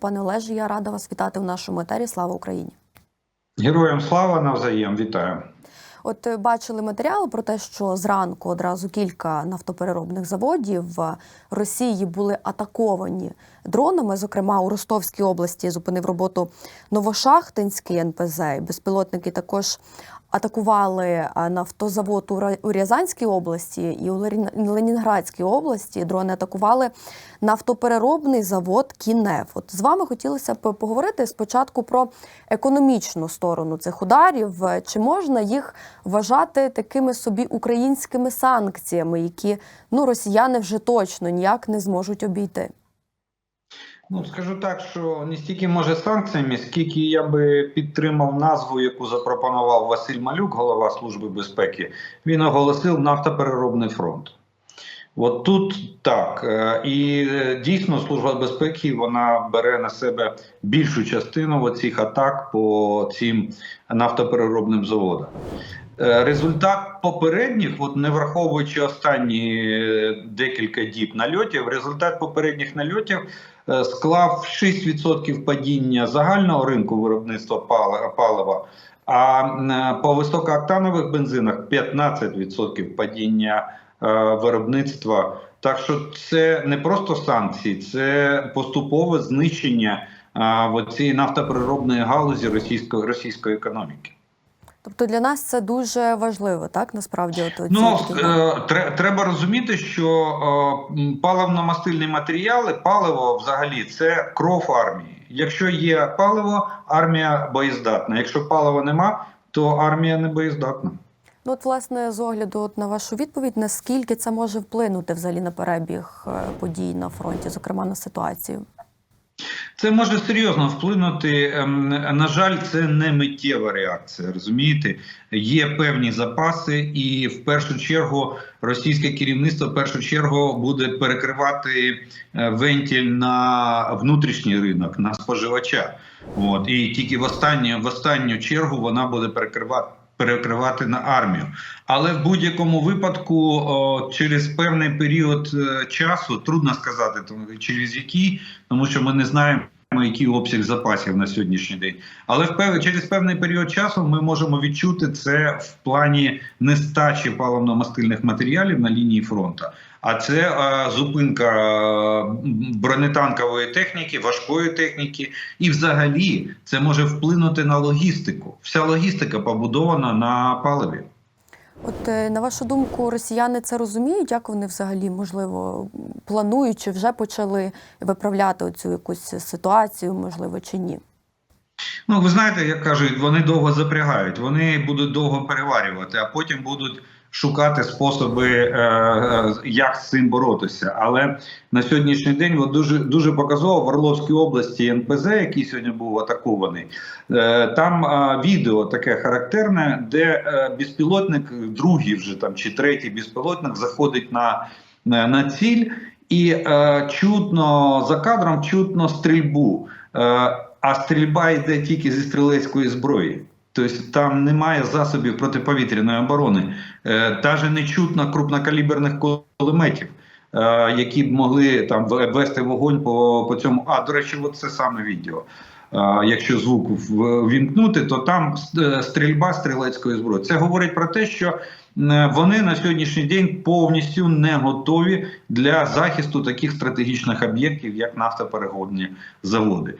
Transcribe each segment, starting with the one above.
Пане Олеже, я рада вас вітати в нашому етері. Слава Україні! Героям слава навзаєм, вітаю. От е, бачили матеріал про те, що зранку одразу кілька нафтопереробних заводів в Росії були атаковані дронами. Зокрема, у Ростовській області зупинив роботу Новошахтинський НПЗ. Безпілотники також атакували нафтозавод у Рязанській області і у Ленінградській області. Дрони атакували нафтопереробний завод Кінев. От з вами хотілося б поговорити спочатку про економічну сторону цих ударів. Чи можна їх вважати такими собі українськими санкціями, які ну росіяни вже точно ніяк не зможуть обійти? Ну скажу так, що не стільки може санкціями, скільки я би підтримав назву, яку запропонував Василь Малюк, голова Служби безпеки. Він оголосив нафтопереробний фронт. От тут так. Е, І е, дійсно служба безпеки вона бере на себе більшу частину цих атак по цим нафтопереробним заводам. Е, Результат попередніх, от не враховуючи останні е, декілька діб нальотів, результат попередніх нальотів е, склав 6% падіння загального ринку виробництва палива, а е, по високооктанових бензинах 15% падіння виробництва. Так що це не просто санкції, це поступове знищення цієї нафтопереробної галузі російської російської економіки. Тобто для нас це дуже важливо, так насправді от Ну е, треба розуміти, що е, паливно-мастильні матеріали, паливо взагалі це кров армії. Якщо є паливо, армія боєздатна. Якщо палива нема, то армія не боєздатна. Ну, от, власне, з огляду от на вашу відповідь, наскільки це може вплинути взагалі на перебіг е, подій на фронті, зокрема на ситуацію? Це може серйозно вплинути. Ем, На жаль, це не миттєва реакція. Розумієте, є певні запаси, і в першу чергу російське керівництво в першу чергу буде перекривати е, вентиль на внутрішній ринок, на споживача. От і тільки в останню в останню чергу вона буде перекривати. Перекривати на армію, але в будь-якому випадку через певний період е, часу трудно сказати, тому через який, тому що ми не знаємо, який обсяг запасів на сьогоднішній день. Але в через певний період часу ми можемо відчути це в плані нестачі паливно-мастильних матеріалів на лінії фронту. А це е, зупинка е, бронетанкової техніки, важкої техніки, і взагалі це може вплинути на логістику. Вся логістика побудована на паливі. От е, на вашу думку, росіяни це розуміють? Як вони взагалі можливо планують чи вже почали виправляти цю якусь ситуацію, можливо, чи ні? Ну, ви знаєте, як кажуть, вони довго запрягають, вони будуть довго переварювати, а потім будуть шукати способи, е, е, як з цим боротися. Але на сьогоднішній день дуже дуже показово в Орловській області НПЗ, який сьогодні був атакований. Е, там відео таке характерне, де безпілотник, другий вже там чи третій безпілотник заходить на, на, ціль, і чутно за кадром чутно стрільбу. А стрільба йде тільки зі стрілецької зброї. Тобто там немає засобів протиповітряної оборони, е, навіть не чутно крупнокаліберних кулеметів, е, які б могли там вести вогонь по, по цьому. А до речі, от це саме відео. Е, Якщо звук ввімкнути, то там е, стрільба стрілецької зброї. Це говорить про те, що е, вони на сьогоднішній день повністю не готові для захисту таких стратегічних об'єктів, як нафтоперегонні заводи.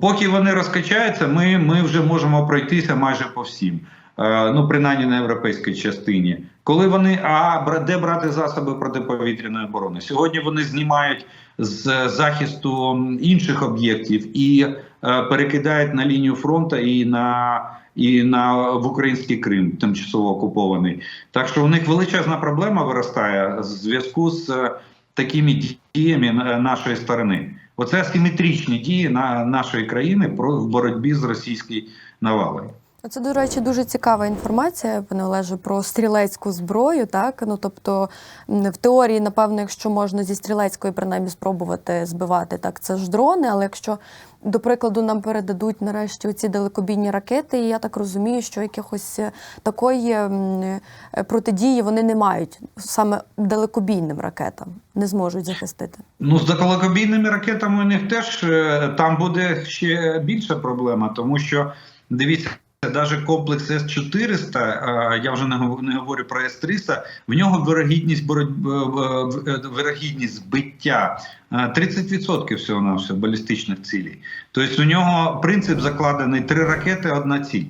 Поки вони розкачаються, ми, ми вже можемо пройтися майже по всім. Е, Ну, принаймні на європейській частині. Коли вони а де брати засоби протиповітряної оборони? Сьогодні вони знімають з захисту інших об'єктів і е, перекидають на лінію фронту і на і на в український Крим, тимчасово окупований. Так що у них величезна проблема виростає в зв'язку з е, такими діями нашої сторони. Оце асиметричні дії на нашої країни в боротьбі з російською навалою. Це, до речі, дуже цікава інформація, пане Олеже, про стрілецьку зброю. Так, ну тобто в теорії, напевно, якщо можна зі стрілецької принаймні спробувати збивати, так це ж дрони. Але якщо, до прикладу, нам передадуть нарешті ці далекобійні ракети, і я так розумію, що якихось е, такої е, протидії вони не мають саме далекобійним ракетам, не зможуть захистити. Ну, з далекобійними ракетами у них теж е, там буде ще більша проблема, тому що дивіться. Навіть комплекс С-400, е, я вже не говорю про С-300, в нього вирогідність боротьби, е, е, вирогідність збиття е, 30% всього на балістичних цілей. Тобто у нього принцип закладений три ракети, одна ціль.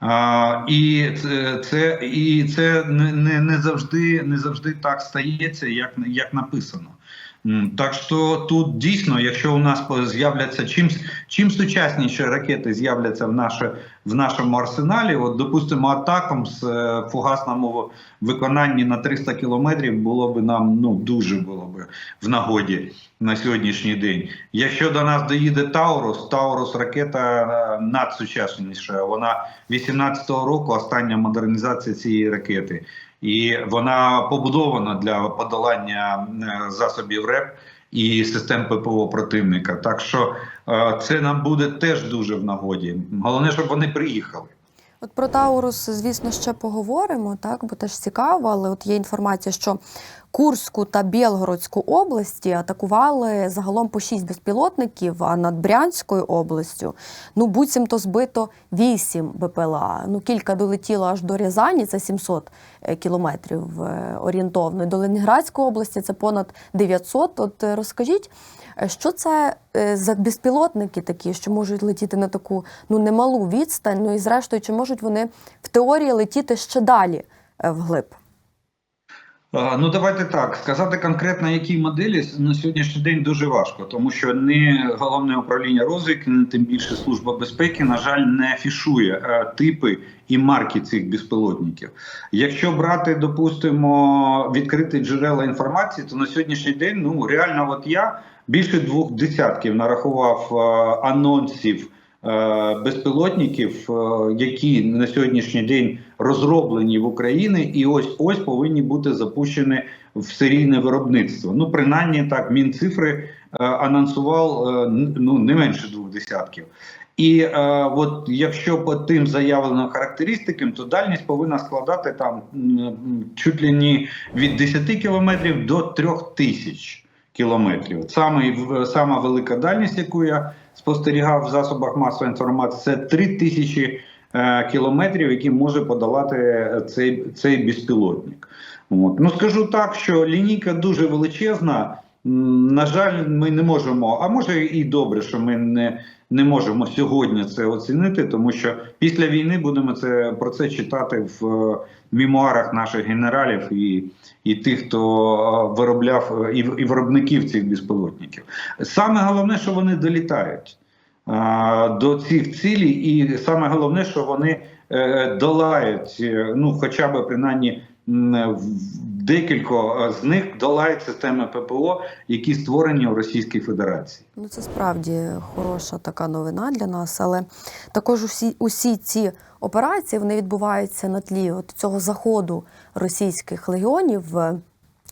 А, і це, це, і це не, не, завжди, не завжди так стається, як, як написано. Так що тут дійсно, якщо у нас з'являться чим, чим сучасніші ракети з'являться в, наше, в нашому арсеналі, от допустимо, атаком з е, фугасному виконанні на 300 кілометрів було б нам ну дуже було б в нагоді на сьогоднішній день. Якщо до нас доїде Таурус, Таурус ракета е, надсучасніша. Вона 18-го року остання модернізація цієї ракети. І вона побудована для подолання е, засобів РЕП і систем ППО противника. Так що е, це нам буде теж дуже в нагоді. Головне, щоб вони приїхали. От про Таурус, звісно, ще поговоримо, так, бо теж цікаво, але от є інформація, що Курську та Білгородську області атакували загалом по шість безпілотників, а над Брянською областю ну буцімто збито вісім БПЛА. Ну кілька долетіло аж до Рязані, це 700 е, кілометрів е, орієнтовно. До Ленінградської області це понад 900. От е, розкажіть, що це е, за безпілотники такі, що можуть летіти на таку ну немалу відстань? Ну і зрештою, чи можуть вони в теорії летіти ще далі е, вглиб? Ну давайте так сказати конкретно, які моделі на сьогоднішній день дуже важко, тому що не головне управління розвідки, не тим більше служба безпеки, на жаль, не афішує е, типи і марки цих безпілотників. Якщо брати, допустимо, відкриті джерела інформації, то на сьогоднішній день ну реально, от я більше двох десятків нарахував е, анонсів. е, Безпілотників, е, які на сьогоднішній день розроблені в Україні, і ось ось повинні бути запущені в серійне виробництво. Ну, принаймні так, Мінцифри анонсував ну не менше двох десятків. І е, от якщо по тим заявленим характеристикам, то дальність повинна складати там чуть ли не від 10 кілометрів до 3 тисяч кілометрів. Саме сама велика дальність, яку я спостерігав в засобах масової інформації, це 3 тисячі е, кілометрів, які може подолати е, цей, цей безпілотник. От. Ну скажу так, що лінійка дуже величезна. На жаль, ми не можемо, а може і добре, що ми не, не можемо сьогодні це оцінити, тому що після війни будемо це про це читати в е, мемуарах наших генералів і, і тих, хто е, виробляв е, і, і виробників цих безпілотників. Саме головне, що вони долітають до цих цілей, і саме головне, що вони долають, ну хоча б принаймні м, в- з них долають системи ППО, які створені в Російській Федерації. Ну, це справді хороша така новина для нас, але також усі, усі ці операції вони відбуваються на тлі от цього заходу російських легіонів. е,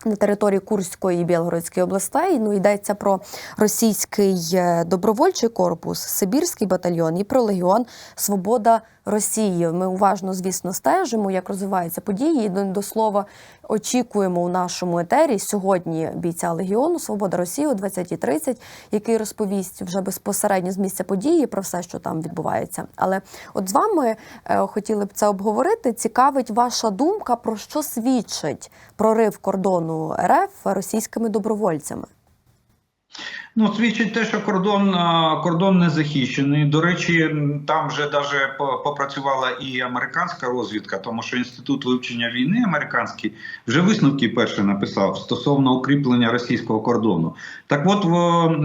На території Курської і Білгородської областей ну йдеться про російський е, добровольчий корпус, Сибірський батальйон і про легіон Свобода Росії. Ми уважно, звісно, стежимо, як розвиваються події. І до, слова, очікуємо у нашому етері сьогодні бійця легіону Свобода Росії о 20.30, який розповість вже безпосередньо з місця події про все, що там відбувається. Але от з вами е, хотіли б це обговорити. Цікавить ваша думка про що свідчить прорив кордону РФ російськими добровольцями. Ну, свідчить те, що кордон, кордон не захищений. До речі, там вже даже попрацювала і американська розвідка, тому що інститут вивчення війни американський вже висновки перші написав стосовно укріплення російського кордону. Так, от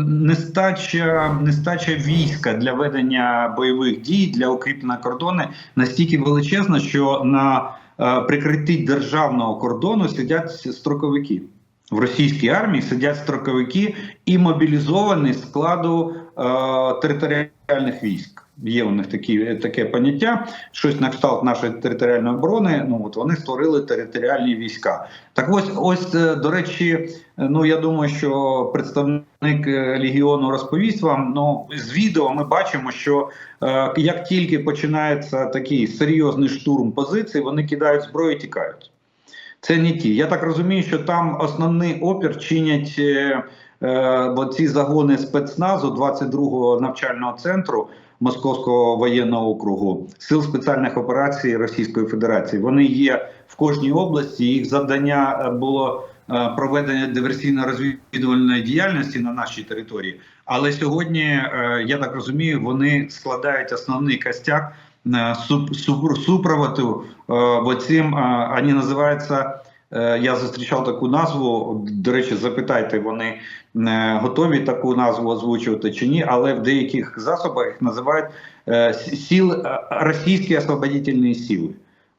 нестача, нестача війська для ведення бойових дій для укріплення кордону настільки величезна, що на е, прикритті державного кордону сидять строковики. В російській армії сидять строковики і мобілізовані складу е, територіальних військ. Є у них такі таке поняття, щось на кшталт нашої територіальної оборони. Ну от вони створили територіальні війська. Так ось, ось е, до речі, ну я думаю, що представник е, легіону розповість вам. Ну з відео ми бачимо, що е, як тільки починається такий серйозний штурм позицій, вони кидають зброю і тікають. Це не ті. Я так розумію, що там основний опір чинять е, е, бо ці загони спецназу 22-го навчального центру Московського воєнного округу сил спеціальних операцій Російської Федерації. Вони є в кожній області. Їх завдання е, було проведення диверсійно-розвідувальної діяльності на нашій території. Але сьогодні, я так розумію, вони складають основний костяк супроводу оцим, е, вони називаються. Е, Я зустрічав таку назву. До речі, запитайте, вони е, готові таку назву озвучувати чи ні, але в деяких засобах їх називають е, сіл е, російські освободительні сили.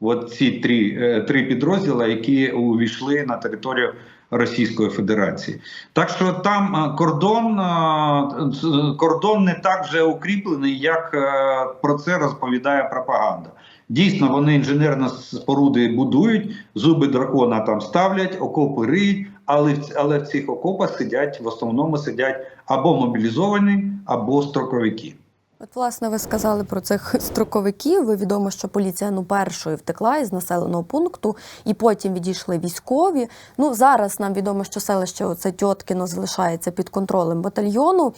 От ці три, три підрозділи, які увійшли на територію Російської Федерації. Так що там е, кордон, е, кордон не так вже укріплений, як е, про це розповідає пропаганда. Дійсно, вони інженерно споруди будують, зуби дракона там ставлять, окопи риють, але, але в цих окопах сидять в основному сидять або мобілізовані, або строковики. От, власне, ви сказали про цих строковиків. Ви відомо, що поліція ну першою втекла із населеного пункту, і потім відійшли військові. Ну зараз нам відомо, що селище оце Тьоткіно залишається під контролем батальйону.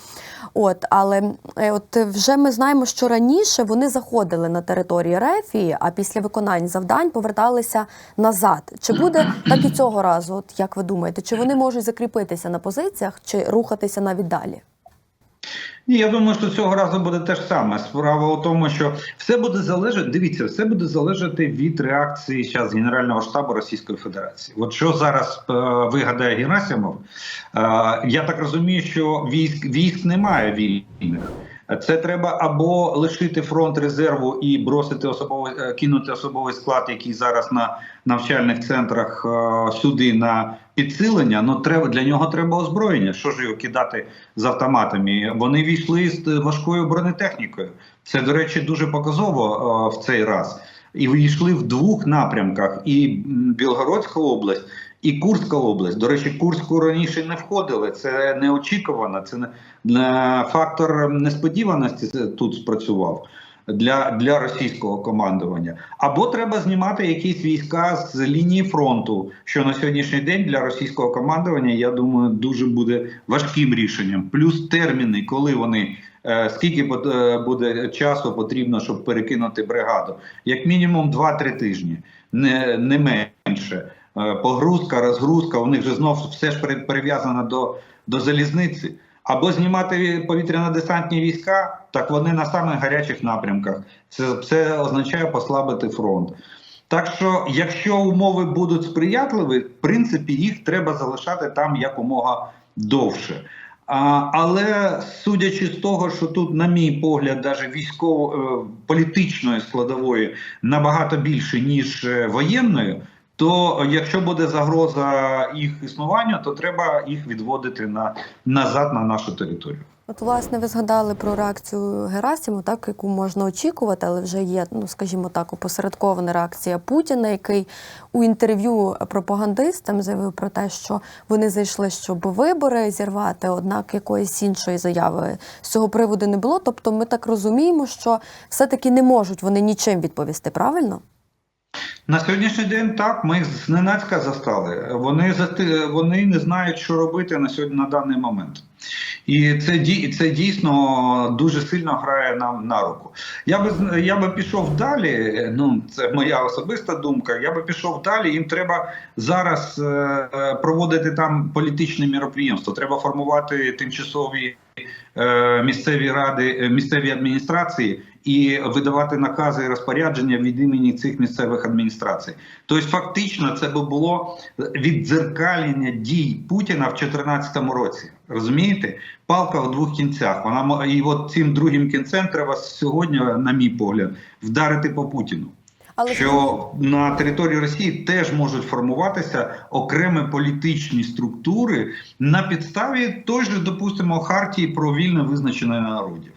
От, але е, от вже ми знаємо, що раніше вони заходили на територію Рефії, а після виконань завдань поверталися назад. Чи буде так і цього разу? От як ви думаєте, чи вони можуть закріпитися на позиціях, чи рухатися навіть далі? Ні, я думаю, що цього разу буде те ж саме. Справа у тому, що все буде залежати. Дивіться, все буде залежати від реакції зараз Генерального штабу Російської Федерації. От що зараз е, вигадає Герасимов, е, я так розумію, що військ військ немає вільних. Це треба або лишити фронт резерву і бросити особовий е, кинути особовий склад, який зараз на навчальних центрах е, сюди на підсилення. Ну треба для нього треба озброєння. Що ж його кидати з автоматами? Вони війшли з важкою бронетехнікою. Це до речі дуже показово е, в цей раз. І вийшли в двох напрямках: і Білгородська область, і Курська область. До речі, Курську раніше не входили. Це неочікувано. Це не, фактор несподіваності тут спрацював для, для російського командування. Або треба знімати якісь війська з лінії фронту, що на сьогоднішній день для російського командування, я думаю, дуже буде важким рішенням. Плюс терміни, коли вони. е, Скільки е, буде часу потрібно, щоб перекинути бригаду? Як мінімум 2-3 тижні, не, не менше. Е, Погрузка, розгрузка, у них же знов все ж пере- перев'язано до, до залізниці. Або знімати повітряно-десантні війська, так вони на самих гарячих напрямках. Це, це означає послабити фронт. Так що, якщо умови будуть сприятливі, в принципі, їх треба залишати там якомога довше. А, але судячи з того, що тут, на мій погляд, навіть військово е, складової набагато більше ніж е, воєнної, то якщо буде загроза їх існуванню, то треба їх відводити на назад на нашу територію. От, власне, ви згадали про реакцію Герасиму, так яку можна очікувати, але вже є, ну скажімо так, опосередкована реакція Путіна, який у інтерв'ю пропагандистам заявив про те, що вони зайшли, щоб вибори зірвати, однак якоїсь іншої заяви з цього приводу не було. Тобто, ми так розуміємо, що все-таки не можуть вони нічим відповісти, правильно? На сьогоднішній день так ми їх зненацька застали. Вони вони не знають, що робити на сьогодні на даний момент. І це це дійсно дуже сильно грає нам на руку. Я би я би пішов далі. Ну це моя особиста думка. Я би пішов далі. Їм треба зараз е, проводити там політичне міроприємство. Треба формувати тимчасові е, місцеві ради, е, місцеві адміністрації і видавати накази і розпорядження від імені цих місцевих адміністрацій. Тобто, фактично, це би було віддзеркалення дій Путіна в 2014 році. Розумієте? Палка в двох кінцях. Вона і от цим другим кінцем треба сьогодні, на мій погляд, вдарити по Путіну. Але Що на території Росії теж можуть формуватися окремі політичні структури на підставі той же, допустимо, хартії про вільне визначення народів.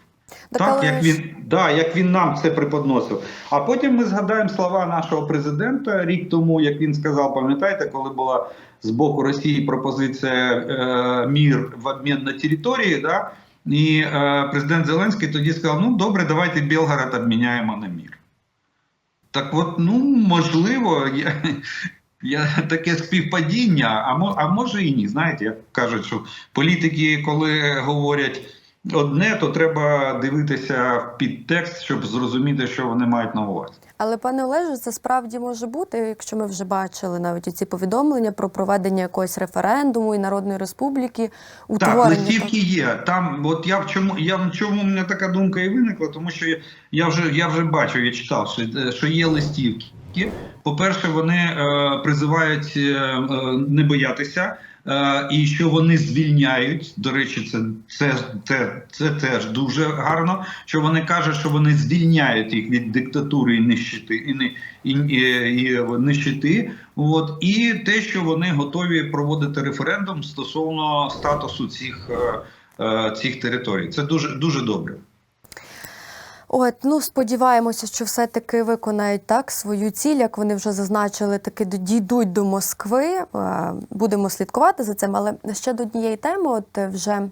Так, Так, як він, да, як він нам це преподносив. А потім ми згадаємо слова нашого президента рік тому, як він сказав, пам'ятаєте, коли була з боку Росії пропозиція е, мір в обмін на території, да? і е, президент Зеленський тоді сказав: ну добре, давайте Білгород обміняємо на мір. Так от, ну можливо, я, я таке співпадіння, а, а може і ні. Знаєте, як кажуть, що політики, коли говорять одне, то треба дивитися в підтекст, щоб зрозуміти, що вони мають на увазі. Але пане Олеже, це справді може бути, якщо ми вже бачили навіть ці повідомлення про проведення якогось референдуму і Народної Республіки, Так, утворення. листівки є. Там, от я в чому я в чому у мене така думка і виникла, тому що я, вже я вже бачив, я читав, що, що є листівки. По-перше, вони е, призивають е, е, не боятися, е, і що вони звільняють. До речі, це, це, це, це теж дуже гарно. Що вони кажуть, що вони звільняють їх від диктатури і нищити, і, не- і, і, і нищити. От і те, що вони готові проводити референдум стосовно статусу цих, е, е, цих територій. Це дуже дуже добре. От, ну сподіваємося, що все-таки виконають так свою ціль, як вони вже зазначили, таки дійдуть до Москви. Е, Будемо слідкувати за цим. Але ще до однієї теми, от е, вже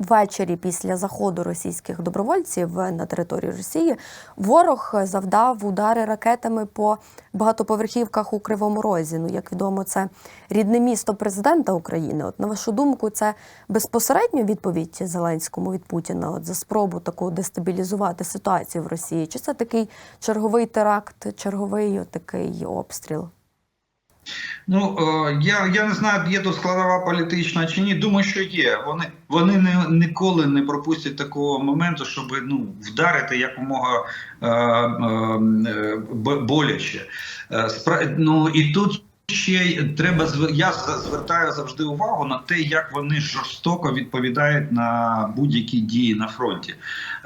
ввечері після заходу російських добровольців на територію Росії ворог завдав удари ракетами по багатоповерхівках у Кривому Розі. Ну, як відомо, це рідне місто президента України. От на вашу думку, це безпосередньо відповідь Зеленському від Путіна от за спробу таку дестабілізувати ситуацію в Росії? Чи це такий черговий теракт, черговий такий обстріл? Ну е, я, я не знаю, є тут складова політична чи ні. Думаю, що є. Вони вони не ніколи не пропустять такого моменту, щоб ну вдарити якомога е, е, боляче. Е, ну і тут. Ще треба я звертаю завжди увагу на те, як вони жорстоко відповідають на будь-які дії на фронті.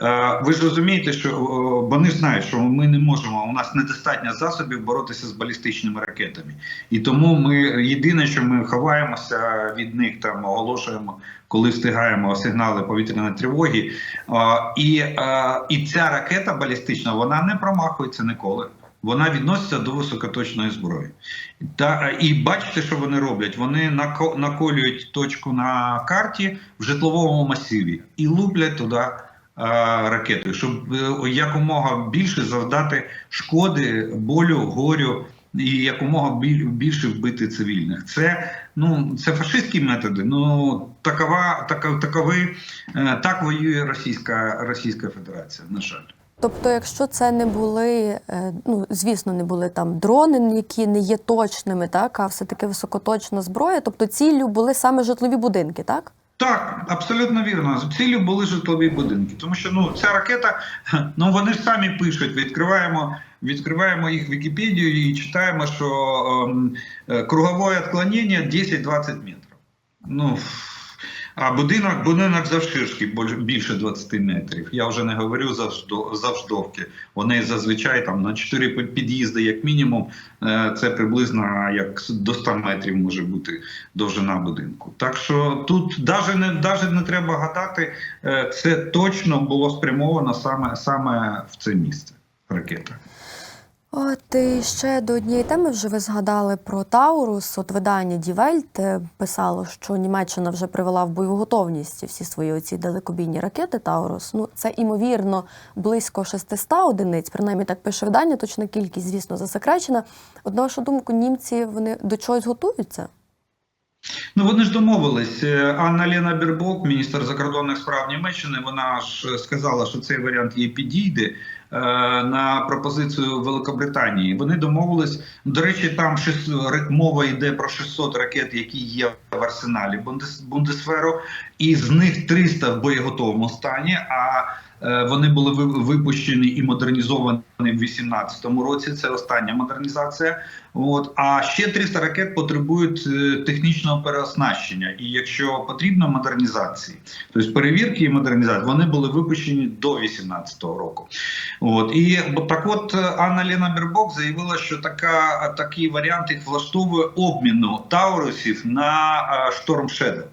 Е, Ви ж розумієте, що е, вони знають, що ми не можемо. У нас недостатньо засобів боротися з балістичними ракетами, і тому ми єдине, що ми ховаємося від них, там оголошуємо, коли встигаємо сигнали повітряної тривоги. Е, І, і ця ракета балістична вона не промахується ніколи. Вона відноситься до високоточної зброї. Та і бачите, що вони роблять? Вони наколюють точку на карті в житловому масиві і луплять туди е, ракетою, щоб е, якомога більше завдати шкоди, болю, горю і якомога більше вбити цивільних. Це ну це фашистські методи. Ну такова, така, такови е, так воює Російська Російська Федерація. На жаль. Тобто, якщо це не були, е, ну звісно, не були там дрони, які не є точними, так а все таки високоточна зброя. Тобто ціллю були саме житлові будинки, так? Так, абсолютно вірно. Ціллю були житлові будинки, тому що ну ця ракета, ну вони ж самі пишуть. Відкриваємо, відкриваємо їх Вікіпедію і читаємо, що ем, е, кругове відклонення 10-20 метрів. Ну а будинок, будинок завширшки більше 20 метрів. Я вже не говорю завждо- завждовки. Вони зазвичай там на 4 під'їзди, як мінімум, е, це приблизно як до 100 метрів може бути довжина будинку. Так що тут навіть не, даже не треба гадати, е, це точно було спрямовано саме, саме в це місце. Ракета. От ще до однієї теми вже ви згадали про Таурус. От видання е, писало, що Німеччина вже привела в бойову готовність всі свої оці далекобійні ракети Таурус. Ну це імовірно близько 600 одиниць. Принаймні так пише видання. Точна кількість, звісно, засекречена. От на вашу думку, німці вони до чогось готуються? Ну вони ж домовились. Е, Анна Лена Бербок, міністр закордонних справ Німеччини, вона ж сказала, що цей варіант їй підійде е, на пропозицію Великобританії. Вони домовились. До речі, там мова йде про 600 ракет, які є в арсеналі Бундес, Бундесферу, і з них 300 в боєготовому стані. А е, вони були ви- випущені і модернізовані в 2018 році. Це остання модернізація. От а ще 300 ракет потребують е, технічного переоснащення. І якщо потрібно модернізації, тобто перевірки і модернізації, вони були випущені до 2018 року. От і так, от е, Анна Лена Бербок заявила, що така такий варіант їх влаштовує обміну таурусів на е, Шторм Шедев.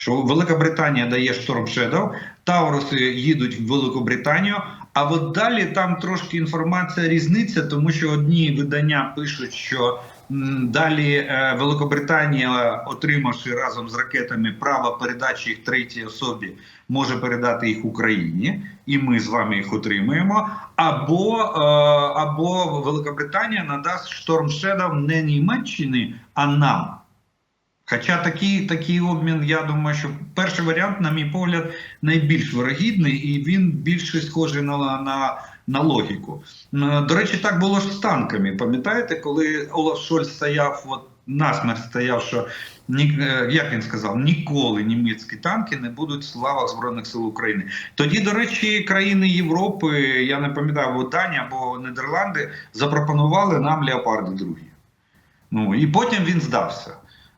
Що Велика Британія дає Storm Shadow, Тауруси їдуть в Велику Британію. А от далі там трошки інформація різниця, тому що одні видання пишуть, що далі е, Великобританія, отримавши разом з ракетами право передачі їх третій особі, може передати їх Україні, і ми з вами їх отримуємо. Або, е, або Великобританія надасть Storm Shadow не Німеччині, а нам. Хоча такий, такий обмін, я думаю, що перший варіант, на мій погляд, найбільш вирогідний, і він більше схожий на, на, на логіку. До речі, так було ж з танками. Пам'ятаєте, коли Олаф Шольц стояв, от насмерть стояв, що е, як він сказав, ніколи німецькі танки не будуть в лавах Збройних сил України. Тоді, до речі, країни Європи, я не пам'ятаю, або Данія або Нідерланди, запропонували нам леопарди другі. Ну і потім він здався.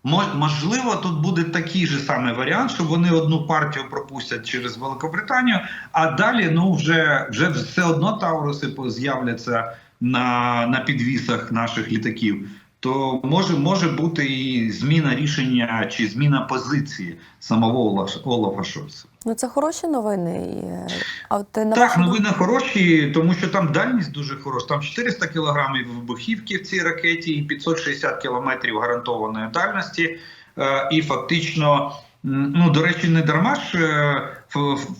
Мо- Можливо, тут буде такий же самий варіант, що вони одну партію пропустять через Великобританію, а далі ну вже, вже все одно Тауруси з'являться на, на підвісах наших літаків. То може, може бути і зміна рішення чи зміна позиції самого Олаф- Олафа Шольца. Ну це хороші новини. Е, А от на Так, новини хороші, тому що там дальність дуже хороша. Там 400 кілограмів вибухівки в цій ракеті і 560 кілометрів гарантованої дальності. Е, І фактично, ну до речі, не дарма ж е,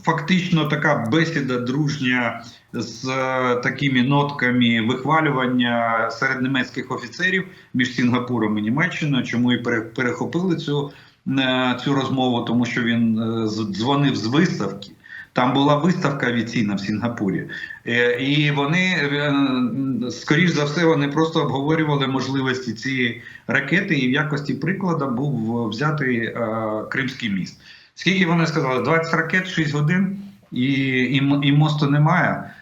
фактично така бесіда дружня з е, такими нотками вихвалювання серед німецьких офіцерів між Сінгапуром і Німеччиною. Чому і пере- перехопили цю, е, цю розмову, тому що він е, дзвонив з виставки. Там була виставка авіаційна в Сінгапурі, Е, і вони, е, скоріш за все, вони просто обговорювали можливості цієї ракети, і в якості прикладу був взятий Кримський міст. Скільки вони сказали? 20 ракет, 6 годин, і, і, і мосту немає.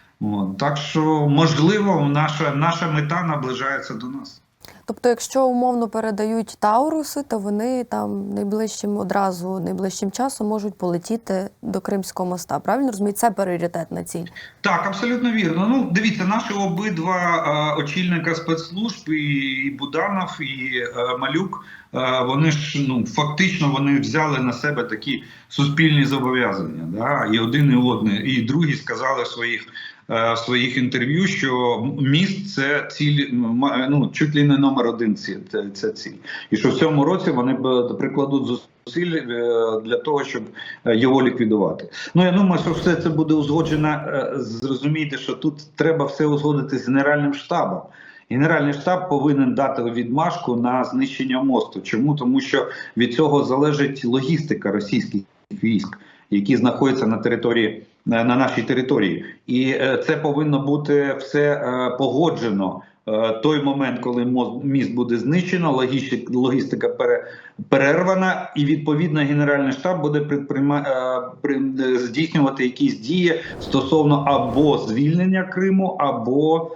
Так що, можливо, наша, наша мета наближається до нас. Тобто, якщо умовно передають Тауруси, то вони там найближчим одразу найближчим часом можуть полетіти до Кримського моста. Правильно розумію? Це пріоритетна ціль. Так, абсолютно вірно. Ну, дивіться, наші обидва е, очільника спецслужб, і, і Буданов, і е, Малюк, е, вони ж ну фактично вони взяли на себе такі суспільні зобов'язання. Да? І один, і один, і другий сказали своїх. Е, своїх інтерв'ю, що міст це ціль, ну чуть ли не номер один. Це, це ціль, і що в цьому році вони б прикладуть зусиль е, для того, щоб е, його ліквідувати. Ну я думаю, що все це буде узгоджено. Зрозумійте, що тут треба все узгодити з генеральним штабом. Генеральний штаб повинен дати відмашку на знищення мосту. Чому? Тому що від цього залежить логістика російських військ, які знаходяться на території на на нашій території, і е, це повинно бути все е, погоджено. Е, Той момент, коли міст буде знищено, логістика, логістика пере, перервана, і відповідно Генеральний штаб буде предприма, е, при- е, здійснювати якісь дії стосовно або звільнення Криму, або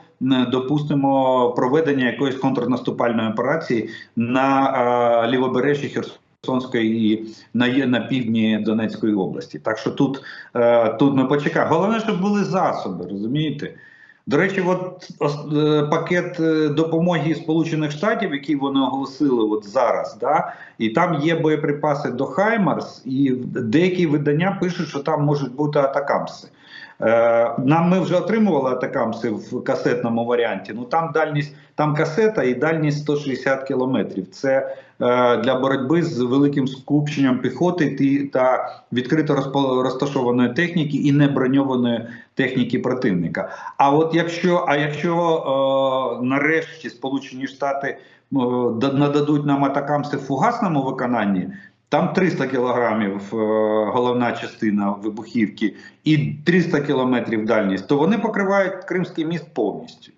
допустимо проведення якоїсь контрнаступальної операції на е, лівобережжі Херсонської і на, на півдні Донецької області. Так що тут, е, тут ми почекаємо. Головне, щоб були засоби, розумієте? До речі, от е, пакет е, допомоги Сполучених Штатів, який вони оголосили от зараз, да, і там є боєприпаси до Хаймарс, і деякі видання пишуть, що там можуть бути атакамси. Е, Нам ми вже отримували атакамси в касетному варіанті. Ну там дальність, там касета і дальність 160 кілометрів. Це е, для боротьби з великим скупченням піхоти та відкрито розташованої техніки і неброньованої техніки противника. А от якщо, а якщо е, нарешті Сполучені Штати нададуть нам атакамси в фугасному виконанні. Там 300 кілограмів е, головна частина вибухівки і 300 кілометрів дальність, то вони покривають Кримський міст повністю.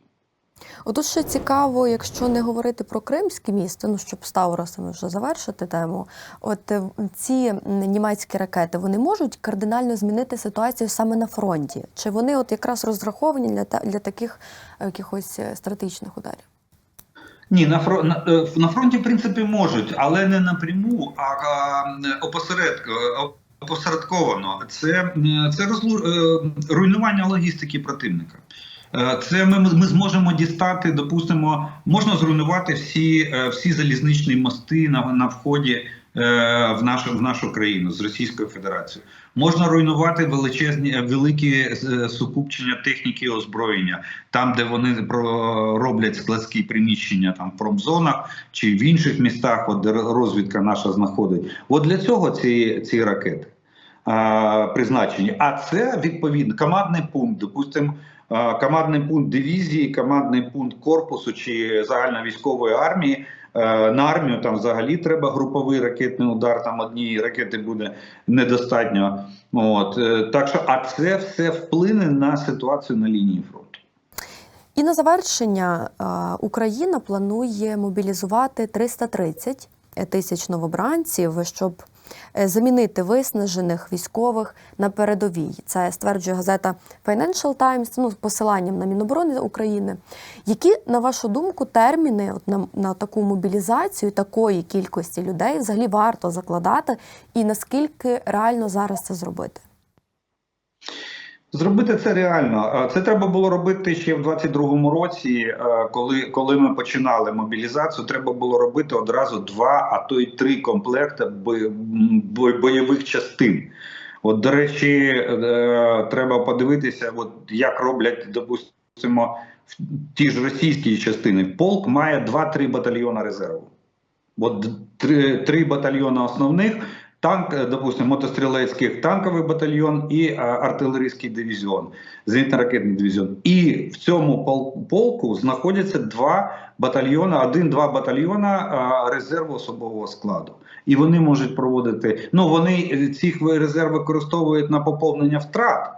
Отут ще цікаво, якщо не говорити про Кримське місто, ну щоб з Тауросами вже завершити тему. От е, ці німецькі ракети вони можуть кардинально змінити ситуацію саме на фронті? Чи вони от якраз розраховані для для таких е, якихось стратегічних ударів? Ні, на, фронт, на, е, на фронті, в принципі, можуть, але не напряму, а, а опосередко, опосередковано. Це, це розлу, е, руйнування логістики противника. Е, Це ми, ми зможемо дістати, допустимо, можна зруйнувати всі, е, всі залізничні мости на, на вході в нашу в нашу країну з Російською Федерацією. Можна руйнувати величезні е, великі е, сукупчення техніки і озброєння, там, де вони роблять складські приміщення, там в промзонах чи в інших містах, от де розвідка наша знаходить. От для цього ці, ці ракети призначені. А це відповідно командний пункт, допустимо. Командний пункт дивізії, командний пункт корпусу чи загальновійськової армії Е, на армію там взагалі треба груповий ракетний удар. Там однієї ракети буде недостатньо. От е, так що, а це все вплине на ситуацію на лінії фронту. І на завершення е, Україна планує мобілізувати 330 тисяч новобранців, щоб е, замінити виснажених військових на передовій. Це стверджує газета Financial Times, ну з посиланням на Міноборони України. Які, на вашу думку, терміни от на, на таку мобілізацію такої кількості людей взагалі варто закладати, і наскільки реально зараз це зробити? Зробити це реально. Е, Це треба було робити ще в 22-му році, е, коли, коли ми починали мобілізацію. Треба було робити одразу два, а то й три комплекти бойових частин. От, до речі, е, треба подивитися, от як роблять, допустимо, ті ж російські частини. Полк має 2-3 батальйони резерву. От три, три батальйони основних, танк, е, допустимо, мотострілецьких танковий батальйон і е, артилерійський дивізіон, зенітно-ракетний дивізіон. І в цьому полку знаходяться два батальйони, один-два батальйона е, резерву особового складу. І вони можуть проводити. Ну вони ці резерви використовують на поповнення втрат.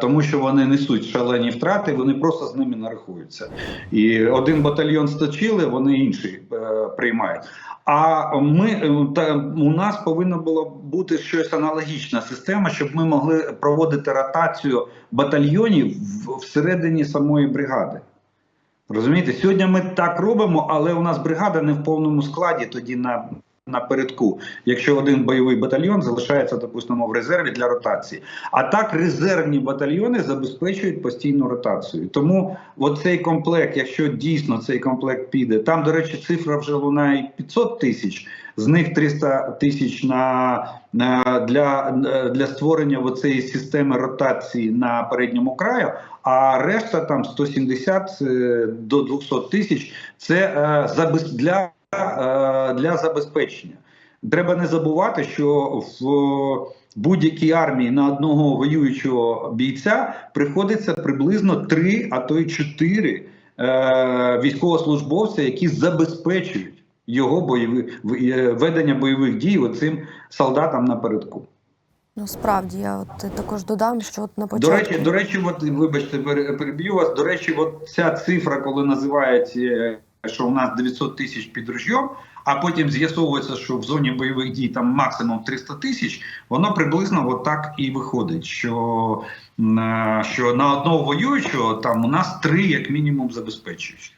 Тому що вони несуть шалені втрати, вони просто з ними не рахуються. І один батальйон сточили, вони інший е, приймають. А ми е, та у нас повинна була бути щось аналогічна система, щоб ми могли проводити ротацію батальйонів всередині самої бригади. Розумієте, сьогодні ми так робимо, але у нас бригада не в повному складі тоді на. Напередку, якщо один бойовий батальйон залишається, допустимо, в резерві для ротації, а так резервні батальйони забезпечують постійну ротацію. Тому оцей комплект, якщо дійсно цей комплект піде, там, до речі, цифра вже лунає 500 тисяч, з них 300 тисяч на, на для, для створення оцеї системи ротації на передньому краю. А решта там 170 е, до 200 тисяч це е, для, для забезпечення. Треба не забувати, що в будь-якій армії на одного воюючого бійця приходиться приблизно 3, а то й 4 е, військовослужбовця, які забезпечують його бойові е, ведення бойових дій оцим солдатам напередку. Ну справді я от також додам, що от на До речі, до речі, от вибачте, переб'ю вас. До речі, от ця цифра, коли називають, е, що у нас 900 тисяч під ружьом, а потім з'ясовується, що в зоні бойових дій там максимум 300 тисяч, воно приблизно от так і виходить. Що, м, е, що на одного воюючого там у нас три, як мінімум, забезпечують.